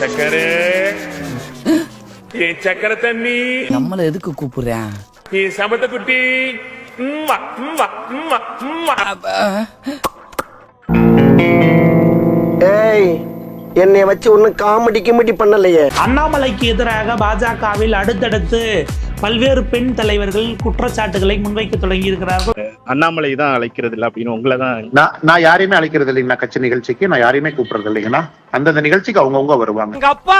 சக்கரை. ஏன் சக்கரை தண்ணி. நம்மள எதுக்கு கூப்பிடுறேன் ஏன் சமத்த குட்டி. ஏய் என்னைய வச்சு ஒன்னும் காமெடி கிமெடி பண்ணலையே. அண்ணாமலைக்கு எதிராக பாஜகவில் அடுத்தடுத்து பல்வேறு பெண் தலைவர்கள் குற்றச்சாட்டுகளை முன்வைக்க தொடங்கி இருக்கிறார்கள் அண்ணாமலை தான் அழைக்கிறது இல்லை அப்படின்னு உங்களை தான் நான் நான் யாரையுமே அழைக்கிறது இல்லைங்கண்ணா கட்சி நிகழ்ச்சிக்கு நான் யாரையுமே கூப்பிடுறது இல்லைங்கண்ணா அந்தந்த நிகழ்ச்சிக்கு அவங்கவுங்க வருவாங்க. எங்க அப்பா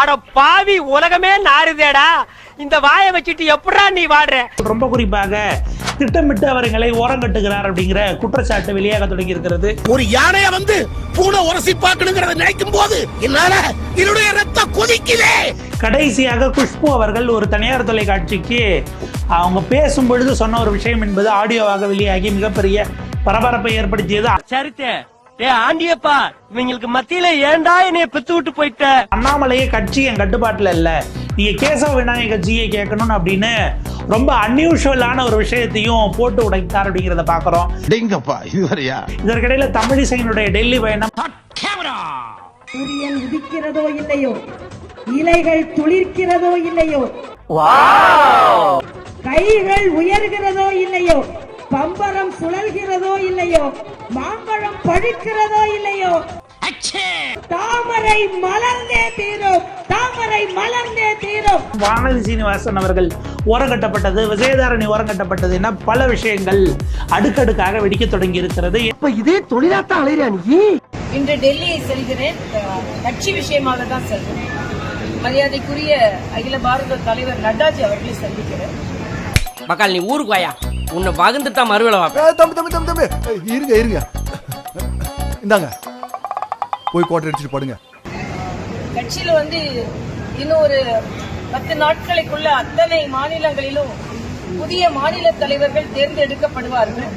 அட பாவி உலகமே நாறுதேடா. இந்த வாயை வச்சுட்டு எப்படா நீ வாடுற? ரொம்ப குறிப்பாக திட்டமிட்டு அவர்களை ஓரங்கட்டுகிறார் அப்படிங்கிற குற்றச்சாட்டு வெளியாக தொடங்கி இருக்கிறது ஒரு யானைய வந்து பூனை உரசி பார்க்கணுங்கிறத நினைக்கும் போது என்னால என்னுடைய ரத்தம் கொதிக்குதே. கடைசியாக குஷ்பு அவர்கள் ஒரு தனியார் தொலைக்காட்சிக்கு அவங்க பேசும் பொழுது சொன்ன ஒரு விஷயம் என்பது ஆடியோவாக வெளியாகி மிகப்பெரிய பரபரப்பை ஏற்படுத்தியது. சரித்தே. ஏ ஆண்டியப்பா இவங்களுக்கு மத்தியில ஏன்டா என்னைய பெத்து விட்டு போயிட்ட? அண்ணாமலையே கட்சி என் கட்டுப்பாட்டுல இல்ல. நீங்க கேசவ விநாயக கட்சியை கேட்கணும் அப்படின்னு ரொம்ப அன்யூஷுவலான ஒரு விஷயத்தையும் போட்டு உடைத்தார் அப்படிங்கிறத பாக்குறோம். டேங்கப்பா இதுவரையா? இதற்கிடையில தமிழிசையினுடைய டெல்லி பயணம் சூரியன் உதிக்கிறதோ இல்லையோ? இலைகள் துளிர்க்கிறதோ இல்லையோ? கைகள் உயர்கிறதோ இல்லையோ? பம்பரம் சுழல்கிறதோ இல்லையோ? மாம்பழம் பழுக்கிறதோ இல்லையோ? தாமரை மலர்ந்தே தீரும். தாமரை மலர்ந்தே தீரும். வானதி சீனிவாசன் அவர்கள் ஓரங்கட்டப்பட்டது விஜயதாரணி ஓரங்கட்டப்பட்டது என பல விஷயங்கள் அடுக்கடுக்காக வெடிக்க தொடங்கி இருக்கிறது இப்ப இதே தொழிலாத்தான் அலையிறியா நீ? இன்று டெல்லியை செல்கிறேன். கட்சி விஷயமாக தான் செல்கிறேன். மரியாதைக்குரிய அகில பாரத தலைவர் நட்டாஜி அவர்களை சந்திக்கிறேன். மக்கள் நீ ஊருக்கு வாயா. உன்னை வகுந்து தான் மறுவேலை வாப்ப தம்பி தம்பி தம்பி தம்பி. இருங்க இருங்க. இந்தாங்க. போய் கோட்டை அடிச்சுட்டு படுங்க. கட்சியில வந்து இன்னும் ஒரு பத்து நாட்களுக்குள்ள அத்தனை மாநிலங்களிலும் புதிய மாநில தலைவர்கள் தேர்ந்தெடுக்கப்படுவார்கள்.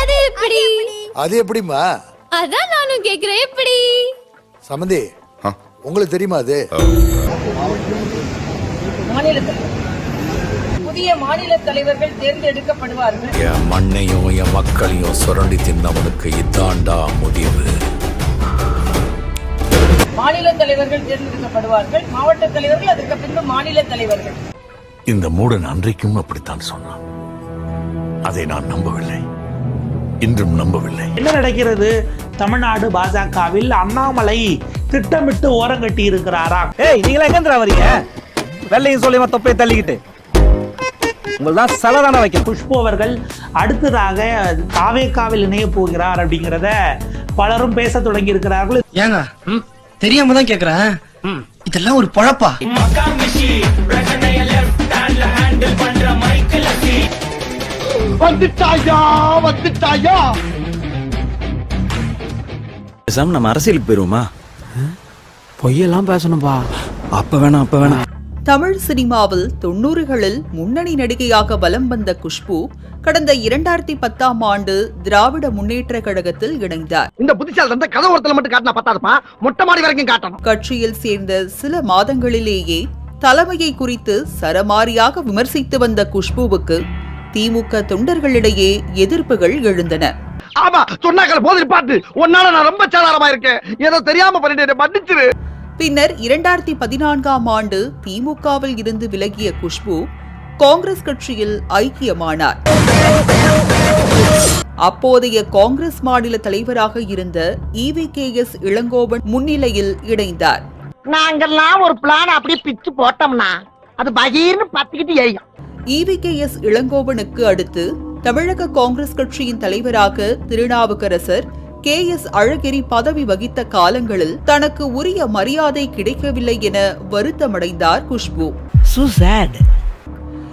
அது எப்படி? அது எப்படிமா அதான் நானும் கேக்குறேன். எப்படி? சமந்தி உங்களுக்கு தெரியுமா அது? மாநில தலைவர் புதிய மாநில தலைவர்கள் தேர்ந்தெடுக்கப்படுவார்கள். என் மண்ணையும் என் மக்களையும் சுரண்டி தின்னவனுக்கு இதாண்டா முடிவு. மாநில தலைவர்கள் தேர்ந்தெடுக்கப்படுவார்கள். மாவட்ட தலைவர்கள் அதுக்கு பின்பு மாநில தலைவர்கள். இந்த மூடன் அன்றைக்கும் அப்படித்தான் சொன்னான். அதை நான் நம்பவில்லை. இன்றும் நம்பவில்லை. என்ன நடக்கிறது? தமிழ்நாடு பாஜகவில் அண்ணாமலை திட்டமிட்டு ஓரங்கட்டி இருக்கிறாரா? ஏய் நீங்களா எங்க வரீங்க வெள்ளையும் சொல்லி தொப்பையை தள்ளிக்கிட்டு? உங்கள்தான் செலதான வைக்க குஷ்பு அவர்கள் அடுத்ததாக தாவேக்காவில் இணைய போகிறார் அப்படிங்கிறத பலரும் பேச தொடங்கி இருக்கிறார்கள். ஏங்க தெரியாம தான் கேக்குறேன். இதெல்லாம் ஒரு பொழப்பா? வந்துட்டாயா வந்துட்டாயா? பேசாம நம்ம அரசியலுக்கு போயிருவோமா? பொய்யெல்லாம் பேசணும்பா. அப்ப வேணாம் அப்ப வேணாம். தமிழ் சினிமாவில் தொண்ணூறுகளில் முன்னணி நடிகையாக வலம் வந்த குஷ்பு கடந்த இரண்டாயிரத்தி பத்தாம் ஆண்டு திராவிட முன்னேற்ற கழகத்தில் இணைந்தார். இந்த புத்திசாலி இருந்தா கதை ஒருத்தல மட்டும் காட்டினா பத்தாதுப்பா. மொட்டை மாடி வரைக்கும் காட்டணும். கட்சியில் சேர்ந்த சில மாதங்களிலேயே தலைமையை குறித்து சரமாரியாக விமர்சித்து வந்த குஷ்புவுக்கு திமுக தொண்டர்களிடையே எதிர்ப்புகள் எழுந்தன. ஆமா சொன்னாக்கள் போதில் பாட்டு. உன்னால நான் ரொம்ப சாதாரமா இருக்கேன் ஏதோ தெரியாம பண்ணிட்டு மன்னிச்சிரு. பின்னர் இரண்டாயிரத்தி பதினான்காம் ஆண்டு திமுகவில் இருந்து விலகிய குஷ்பு காங்கிரஸ் கட்சியில் ஐக்கியமானார். அப்போதைய காங்கிரஸ் மாநில தலைவராக இருந்த இவி கே எஸ் இளங்கோவன் முன்னிலையில் இணைந்தார். நாங்கெல்லாம் ஒரு பிளான் அப்படியே பிச்சு போட்டோம்னா அது பகீர்னு பத்திக்கிட்டு எரியும். இவி கே எஸ் இளங்கோவனுக்கு அடுத்து தமிழக காங்கிரஸ் கட்சியின் தலைவராக திருநாவுக்கரசர் கே எஸ் அழகிரி பதவி வகித்த காலங்களில் தனக்கு உரிய மரியாதை கிடைக்கவில்லை என வருத்தமடைந்தார் குஷ்பு.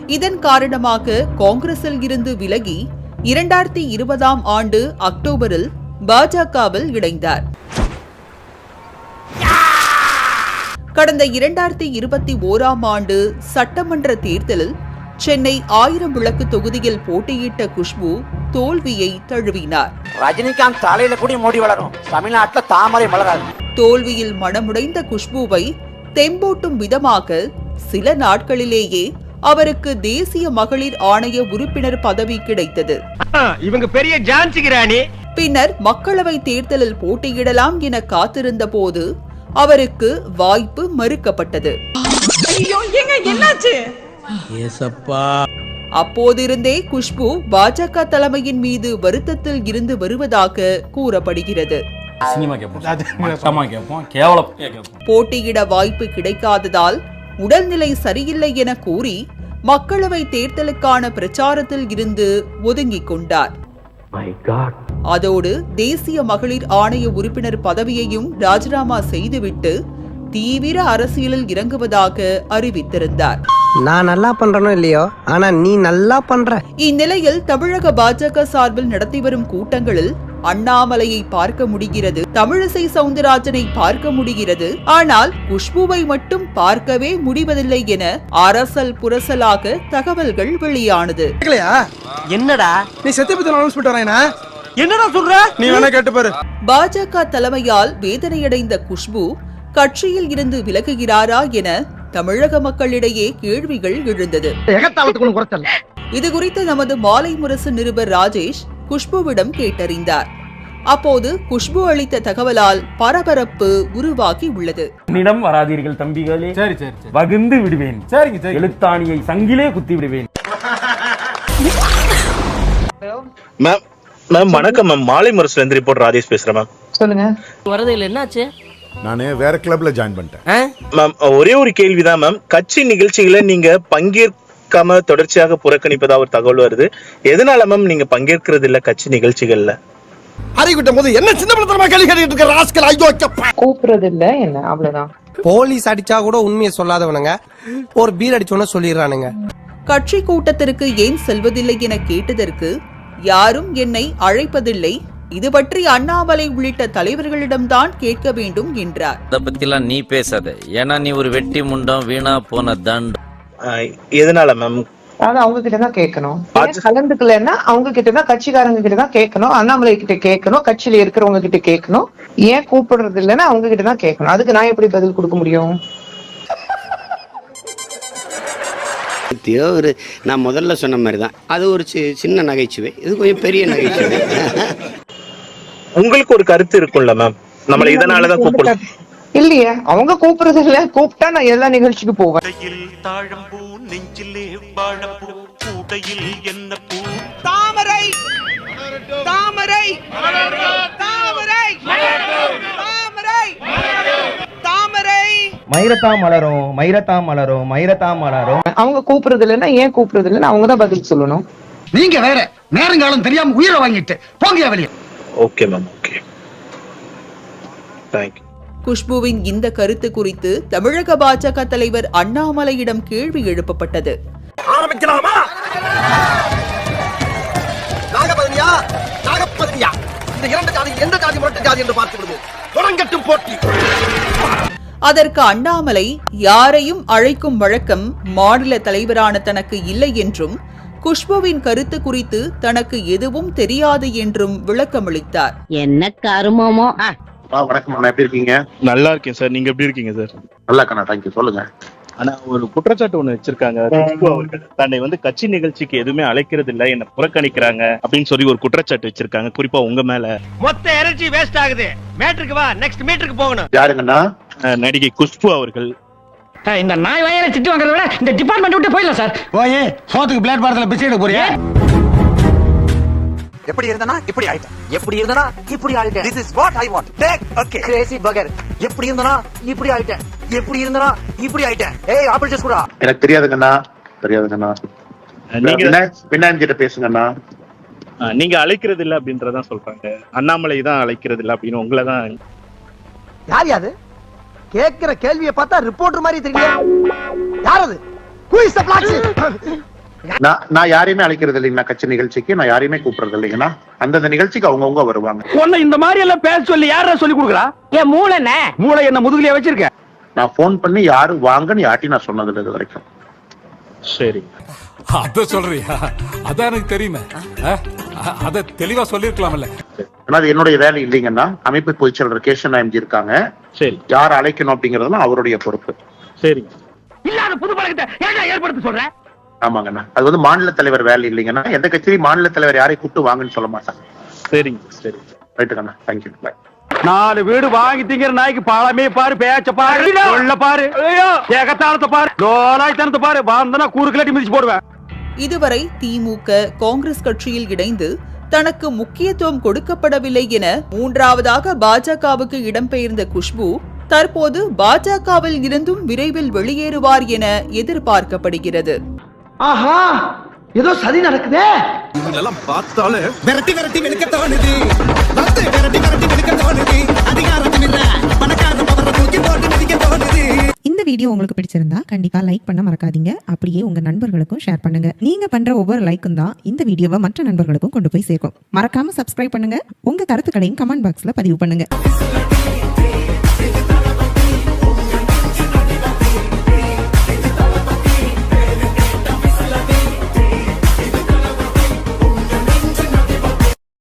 இதன் காரணமாக காங்கிரஸில் இருந்து விலகி இரண்டாயிரத்தி இருபதாம் ஆண்டு அக்டோபரில் பாஜகவில் இணைந்தார். கடந்த இரண்டாயிரத்தி இருபத்தி ஓராம் ஆண்டு சட்டமன்ற தேர்தலில் சென்னை ஆயிரம் விளக்கு தொகுதியில் போட்டியிட்ட குஷ்பு தோல்வியை தழுவினார். ரஜினிகாந்த் தலையில கூட மூடி வளரும். தமிழ்நாட்டுல தாமரை மலராது. தோல்வியில் மனமுடைந்த குஷ்புவை தெம்பூட்டும் விதமாக சில நாட்களிலேயே அவருக்கு தேசிய மகளிர் ஆணைய உறுப்பினர் பதவி கிடைத்தது. இவங்க பெரிய பின்னர் மக்களவை தேர்தலில் போட்டியிடலாம் என காத்திருந்த போது அவருக்கு வாய்ப்பு மறுக்கப்பட்டது. அப்போதிருந்தே குஷ்பு பாஜக தலைமையின் மீது வருத்தத்தில் இருந்து வருவதாக கூறப்படுகிறது. போட்டியிட வாய்ப்பு கிடைக்காததால் உடல்நிலை சரியில்லை என கூறி மக்களவை தேர்தலுக்கான பிரச்சாரத்தில் இருந்து ஒதுங்கிக் கொண்டார். அதோடு தேசிய மகளிர் ஆணைய உறுப்பினர் பதவியையும் ராஜினாமா செய்துவிட்டு தீவிர அரசியலில் இறங்குவதாக அறிவித்திருந்தார். நான் நல்லா பண்றனோ இல்லையோ? ஆனா நீ நல்லா பண்ற. இந்நிலையில் தமிழக பாஜக சார்பில் நடத்தி வரும் கூட்டங்களில் அண்ணாமலையை பார்க்க முடிகிறது தமிழிசை சவுந்தரராஜனை பார்க்க முடிகிறது. ஆனால் குஷ்புவை மட்டும் பார்க்கவே முடிவதில்லை என அரசல் புரசலாக தகவல்கள் வெளியானது. என்னடா? நீ செத்து பத்தி அனௌன்ஸ்மெண்ட் வரேனா என்னடா சொல்ற? நீ வேணா கேட்டு பாரு. பாஜக தலைமையால் வேதனையடைந்த குஷ்பு கட்சியில் இருந்து விலகுகிறாரா என தமிழக மக்களிடையே கேள்விகள் எழுந்தது. இது குறித்து நமது மாலை முரசு நிருபர் ராஜேஷ் குஷ்புவிடம் கேட்டறிந்தார். அப்போது குஷ்பு அளித்த தகவலால் பரபரப்பு உருவாகி உள்ளது. என்னிடம் வராதீர்கள் தம்பிகளே. சரி சரி வகுந்து விடுவேன். சரிங்க சரி எழுத்தாணியை சங்கிலே குத்தி விடுவேன். மேம் மேம் வணக்கம் மேம் மாலை முரசுல இருந்து ரிப்போர்ட் ராஜேஷ் பேசுறேன் மேம் சொல்லுங்க. வரதில்லை என்னாச்சு? நான் வேற கிளப்ல ஜாயின் பண்ணிட்டேன். மேம் ஒரே ஒரு கேள்விதான் மேம் கட்சி நிகழ்ச்சிகளை நீங்க பங்கேற்காம தொடர்ச்சியாக புறக்கணிப்பதா ஒரு தகவல் வருது. எதனால மேம் நீங்க பங்கேற்கிறது இல்ல கட்சி நிகழ்ச்சிகள்ல? அறிவிட்ட போது என்ன சின்ன பிள்ளைத்தனமா கேள்வி கேட்டுட்டு இருக்க ராஸ்கல்? ஐயோ. கூப்பிடுறது இல்ல என்ன? அவ்வளவுதான். போலீஸ் அடிச்சா கூட உண்மையை சொல்லாதவனுங்க. ஒரு பீர் அடிச்சோன்னு சொல்லிடுறானுங்க. கட்சி கூட்டத்திற்கு ஏன் செல்வதில்லை என கேட்டதற்கு யாரும் என்னை அழைப்பதில்லை. இது பற்றி அண்ணாமலை உள்ளிட்ட தலைவர்களிடம்தான் கேட்க வேண்டும் என்றார். அத பத்திலாம் நீ பேசாத. ஏன்னா நீ ஒரு வெட்டி முண்டம் வீணா போன தண்டம் எதனால மேம்? அதாவது அவங்க கிட்ட தான் கேட்கணும் கலந்துக்கலன்னா அவங்க கிட்ட தான் கட்சிக்காரங்க கிட்ட தான் கேட்கணும் அண்ணாமலை கிட்ட கேட்கணும் கட்சியில இருக்கிறவங்க கிட்ட கேட்கணும். ஏன் கூப்பிடுறது இல்லைன்னா அவங்க கிட்ட தான் கேட்கணும். அதுக்கு நான் எப்படி பதில் கொடுக்க முடியும்? ஒரு நான் முதல்ல சொன்ன மாதிரி தான் அது ஒரு சி- சின்ன நகைச்சுவை. இது கொஞ்சம் பெரிய நகைச்சுவை. உங்களுக்கு ஒரு கருத்து இருக்கும்ல மேம் நம்மள இதனாலதான் கூப்பிடுறோம் இல்லையே அவங்க கூப்பிடுறது இல்ல. கூப்பிட்டா நான் எல்லா நிகழ்ச்சிக்கு போவேன். தாழம்பூ நெஞ்சிலே வாழப்பூ கூடையில் என்ன பூ? தாமரை! தாமரை! தாமரை! தாமரை! தாமரை! மயிரத்தா மலரும் மயிரத்தா மலரும் மயிரத்தா மலரும். அவங்க கூப்பிடுறது இல்லைன்னா ஏன் கூப்பிடுறது இல்லைன்னா அவங்க தான் பதில் சொல்லணும். நீங்க வேற நேரங்காலம் தெரியாம உயிரை வாங்கிட்டு போங்க வெளியே? Okay ma'am okay thank you குஷ்புவின் இந்த கருத்து குறித்து தமிழக பாஜக தலைவர் அண்ணாமலையிடம் கேள்வி எழுப்பப்பட்டது. ஆரம்பிக்கலாமா? நாகபதியா நாகபதியா இந்த இரண்டு ஜாதி எந்த ஜாதி முரட்டு ஜாதி என்று பார்த்து விடுவோம் தொடங்கட்டும் போட்டி. அதற்கு அண்ணாமலை யாரையும் அழைக்கும் வழக்கம் மாநில தலைவரான தனக்கு இல்லை என்றும் குஷ்புவின் கருத்து குறித்து தனக்கு எதுவும் தெரியாது என்றும் விளக்கமளித்தார். என்ன கருமமோ? வணக்கம் அண்ணா. எப்படி இருக்கீங்க? நல்லா இருக்கேன் சார். நீங்க எப்படி இருக்கீங்க சார்? நல்லா இருக்கண்ணா தேங்க்யூ சொல்லுங்க. ஆனா ஒரு குற்றச்சாட்டு ஒண்ணு வச்சிருக்காங்க. குஷ்பு அவர்கள் தன்னை வந்து கட்சி நிகழ்ச்சிக்கு எதுவுமே அழைக்கிறது இல்ல என்ன புறக்கணிக்கிறாங்க அப்படின்னு சொல்லி ஒரு குற்றச்சாட்டு வச்சிருக்காங்க. குறிப்பா உங்க மேல. மொத்த எனர்ஜி வேஸ்ட் ஆகுது. மேட்ருக்கு வா நெக்ஸ்ட் மீட்டருக்கு போகணும். யாருங்கண்ணா? அஹ், நடிகை குஷ்பு அவர்கள் இந்த நாய் வயல திட்டு வாங்குறத விட இந்த டிபார்ட்மெண்ட் விட்டு போயிடலாம் சார். போய் சோத்துக்கு பிளேட் பாரத்துல பிச்சை எடுக்க போறியா? எப்படி இருந்தனா? இப்படி ஆயிட்டேன். எப்படி இருந்தனா? இப்படி ஆயிட்டேன். This is what I want take okay crazy பகர் எப்படி இருந்தனா? இப்படி ஆயிட்டேன். எப்படி இருந்தனா? இப்படி ஆயிட்டேன். ஏய் ஆப்பிள் ஜூஸ் குடா எனக்கு தெரியாதுங்கண்ணா. தெரியாதுங்கண்ணா. நீங்க விநாயகன் கிட்ட பேசுங்கண்ணா. நீங்க அழைக்கிறது இல்ல அப்படின்றதான் சொல்றாங்க. அண்ணாமலை தான் அழைக்கிறது இல்ல அப்படின்னு உங்களை தான் யார் யாது கேக்குற கேள்வியை பார்த்தா ரிப்போர்ட்டர் மாதிரி தெரியல யார் அது? நான் நான் யாரையுமே அழைக்கிறது இல்லைங்கண்ணா கட்சி நிகழ்ச்சிக்கு நான் யாரையுமே கூப்பிடுறது இல்லைங்கண்ணா அந்தந்த நிகழ்ச்சிக்கு அவங்கவுங்க வருவாங்க. உன்னை இந்த மாதிரி எல்லாம் பேச சொல்லி யாரா சொல்லி கொடுக்குறா? என் மூளைண்ணே. மூளை என்ன முதுகுலயே வச்சிருக்க. நான் ஃபோன் பண்ணி யாரு வாங்கன்னு யார்ட்டையும் நான் சொன்னது இல்லை இது வரைக்கும். சரி. அத சொல்றியா? அதான் எனக்கு தெரியுமே. அத தெளிவா சொல்லிருக்கலாம்ல. அது என்னுடைய வேலை இல்லைங்கன்னா அமைப்பு பொதுச் செயலர் கேஷன் நாயம்ஜி இருக்காங்க. சரி. யார் அழைக்கணும் அப்படிங்கறதுலாம் அவருடைய பொறுப்பு. சரி. இல்லாத புது பழக்கத்தை ஏன்டா ஏற்படுத்த சொல்ற? ஆமாங்கண்ணா அது வந்து மாநில தலைவர் வேலை இல்லைங்கன்னா எந்த கட்சியிலையும் மாநில தலைவர் யாரையும் கூப்பிட்டு வாங்கன்னு சொல்ல மாட்டாங்க. சரிங்க சரி. ரைட்டுங்கண்ணா தேங்க்யூ பாய் நாலு வீடு வாங்கி திங்கிற நாய்க்கு பழமே பாரு பேச்ச பாரு உள்ள பாரு ஏகத்தாளத்தை பாரு லோலாய்த்தனத்தை பாரு வந்தனா கூறு கிளட்டி மிதிச்சு போடுவேன். இதுவரை திமுக காங்கிரஸ் கட்சியில் இணைந்து தனக்கு முக்கியத்துவம் கொடுக்கப்படவில்லை என மூன்றாவதாக பாஜகவுக்கு இடம்பெயர்ந்த குஷ்பு தற்போது பாஜகவில் இருந்தும் விரைவில் வெளியேறுவார் என எதிர்பார்க்கப்படுகிறது. ஆஹா! ஏதோ சதி நடக்குதே? இவங்களெல்லாம் பார்த்தாலே விரட்டி விரட்டி வெளுக்க தோணுது. வந்து விரட்டி விரட்டி வெளுக்க தோணுது. அதிகாரத்தில் இல்ல பணக்கார பவரை தூக்கி போட்டு மிதிக்க தோணுது. இந்த வீடியோ உங்களுக்கு பிடிச்சிருந்தா கண்டிப்பா லைக் பண்ண மறக்காதீங்க. அப்படியே உங்க நண்பர்களுக்கும் ஷேர் பண்ணுங்க. நீங்க பண்ற ஒவ்வொரு லைக்கும் தான் இந்த வீடியோவை மற்ற நண்பர்களுக்கும் கொண்டு போய் சேர்க்கும். மறக்காம சப்ஸ்கிரைப் பண்ணுங்க. உங்க கருத்துக்களையும் கமெண்ட் பாக்ஸ்ல பதிவு பண்ணுங்க.